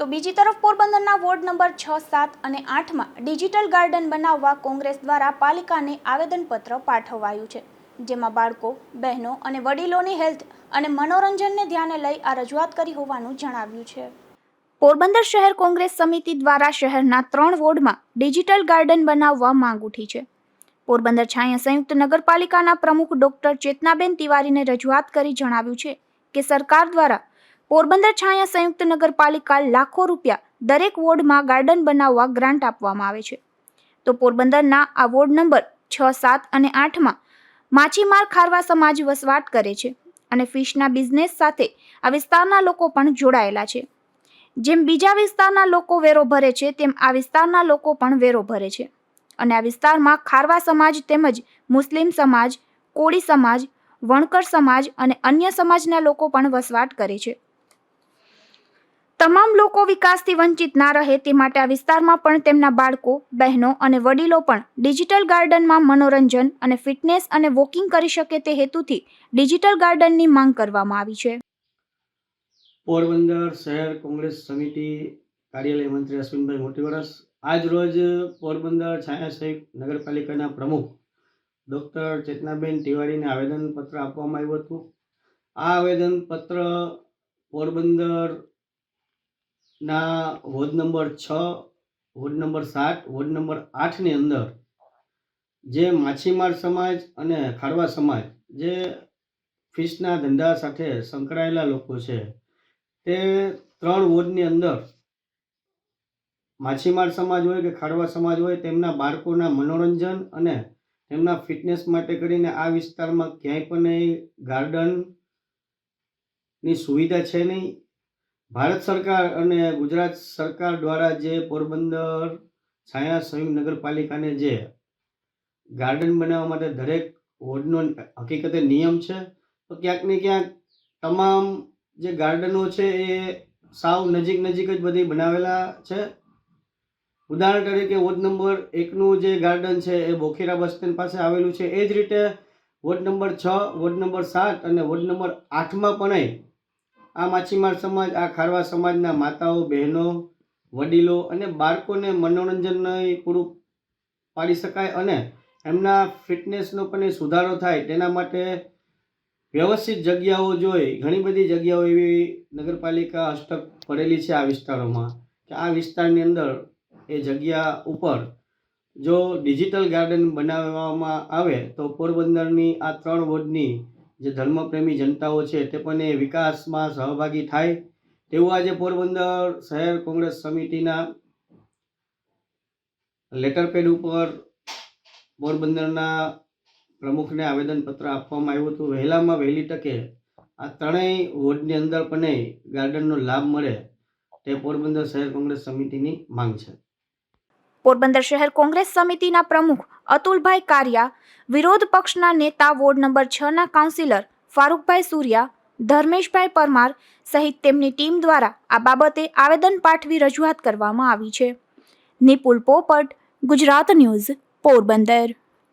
તો બીજી તરફ પોરબંદરના વોર્ડ નંબર છ, સાત અને આઠમાં ડિજિટલ ગાર્ડન બનાવવા કોંગ્રેસ દ્વારા પાલિકાને આવેદનપત્ર પાઠવાયું છે. જેમાં બાળકો, બહેનો અને વડીલોની હેલ્થ અને મનોરંજનને ધ્યાને લઈ આ રજૂઆત કરી હોવાનું જણાવ્યું છે. પોરબંદર શહેર કોંગ્રેસ સમિતિ દ્વારા શહેરના ત્રણ વોર્ડમાં ડિજિટલ ગાર્ડન બનાવવા માંગ ઉઠી છે. પોરબંદર છાયા સંયુક્ત નગરપાલિકાના પ્રમુખ ડોક્ટર ચેતનાબેન તિવારીને રજૂઆત કરી જણાવ્યું છે કે સરકાર દ્વારા પોરબંદર છાયા સંયુક્ત નગરપાલિકા લાખો રૂપિયા દરેક વોર્ડમાં ગાર્ડન બનાવવા ગ્રાન્ટ આપવામાં આવે છે. તો પોરબંદરના આ વોર્ડ નંબર છ, સાત અને આઠમાં માછીમાર ખારવા સમાજ વસવાટ કરે છે અને ફિશના બિઝનેસ સાથે આ વિસ્તારના લોકો પણ જોડાયેલા છે. જેમ બીજા વિસ્તારના લોકો વેરો ભરે છે, તેમ આ વિસ્તારના લોકો પણ વેરો ભરે છે. અને આ વિસ્તારમાં ખારવા સમાજ તેમજ મુસ્લિમ સમાજ, કોળી સમાજ, વણકર સમાજ અને અન્ય સમાજના લોકો પણ વસવાટ કરે છે. તમામ લોકો વિકાસથી વંચિત ના રહે તે માટે આ વિસ્તારમાં પણ તેમના બાળકો, બહેનો અને વડીલો પણ ડિજિટલ ગાર્ડનમાં મનોરંજન અને ફિટનેસ અને વોકિંગ કરી શકે તે હેતુથી ડિજિટલ ગાર્ડનની માંગ કરવામાં આવી છે. પોરબંદર શહેર કોંગ્રેસ સમિતિ કાર્યાલય મંત્રી અશ્વિનભાઈ મોટીવરસ આજ રોજ પોરબંદર છાયા સહિત નગરપાલિકાના પ્રમુખ ડૉક્ટર ચેતનાબેન તિવારીને આવેદનપત્ર આપવામાં આવ્યું હતું. આ આવેદનપત્ર પોરબંદરના વોર્ડ નંબર છ, વોર્ડ નંબર સાત, વોર્ડ નંબર આઠની અંદર જે માછીમાર સમાજ અને ખારવા સમાજ જે ફિશના ધંધા સાથે સંકળાયેલા લોકો છે, તે ત્રણ વોર્ડની અંદર માછીમાર સમાજ હોય કે ખારવા સમાજ હોય, તેમના બાળકોના મનોરંજન અને તેમના ફિટનેસ માટે કરીને આ વિસ્તારમાં ક્યાંય પણ ગાર્ડનની સુવિધા છે નહીં. ભારત સરકાર અને ગુજરાત સરકાર દ્વારા જે પોરબંદર છાયા સંયુક્ત નગરપાલિકાને જે ગાર્ડન બનાવવા માટે દરેક વોર્ડનો હકીકતે નિયમ છે, તો ક્યાંક ને ક્યાંક તમામ જે ગાર્ડનો છે એ સાવ નજીક નજીક જ બધી બનાવેલા છે. ઉદાહરણ તરીકે વોર્ડ નંબર એકનું જે ગાર્ડન છે એ બોખીરા બસ સ્ટેન્ડ પાસે આવેલું છે. એ જ રીતે વોર્ડ નંબર છ, વોર્ડ નંબર સાત અને વોર્ડ નંબર આઠમાં પણ આ માછીમાર સમાજ, આ ખારવા સમાજના માતાઓ, બહેનો, વડીલો અને બાળકોને મનોરંજન પૂરું પાડી શકાય અને એમના ફિટનેસનો પણ સુધારો થાય તેના માટે વ્યવસ્થિત જગ્યાઓ જોઈ, ઘણી બધી જગ્યાઓ એવી નગરપાલિકા હસ્તક પડેલી છે આ વિસ્તારોમાં કે આ વિસ્તારની અંદર એ જગ્યા ઉપર જો ડિજિટલ ગાર્ડન બનાવવામાં આવે તો પોરબંદરની આ ત્રણ વોર્ડની જે ધર્મપ્રેમી જનતાઓ છે, તે પણ એ વિકાસમાં સહભાગી થાય તેવું આજે પોરબંદર શહેર કોંગ્રેસ સમિતિના લેટર પેડ ઉપર પોરબંદરના પ્રમુખને આવેદનપત્ર આપવામાં આવ્યું હતું. વહેલામાં વહેલી તકે આ ત્રણેય વોર્ડની અંદર પણ ગાર્ડનનો લાભ મળે તે પોરબંદર શહેર કોંગ્રેસ સમિતિની માંગ છે. પોરબંદર શહેર કોંગ્રેસ સમિતિના પ્રમુખ અતુલભાઈ કારિયા, વિરોધ પક્ષના નેતા વોર્ડ નંબર છના કાઉન્સિલર ફારૂકભાઈ સૂર્યા, ધર્મેશભાઈ પરમાર સહિત તેમની ટીમ દ્વારા આ બાબતે આવેદન પાઠવી રજૂઆત કરવામાં આવી છે. નિપુલ પોપટ, ગુજરાત ન્યૂઝ, પોરબંદર.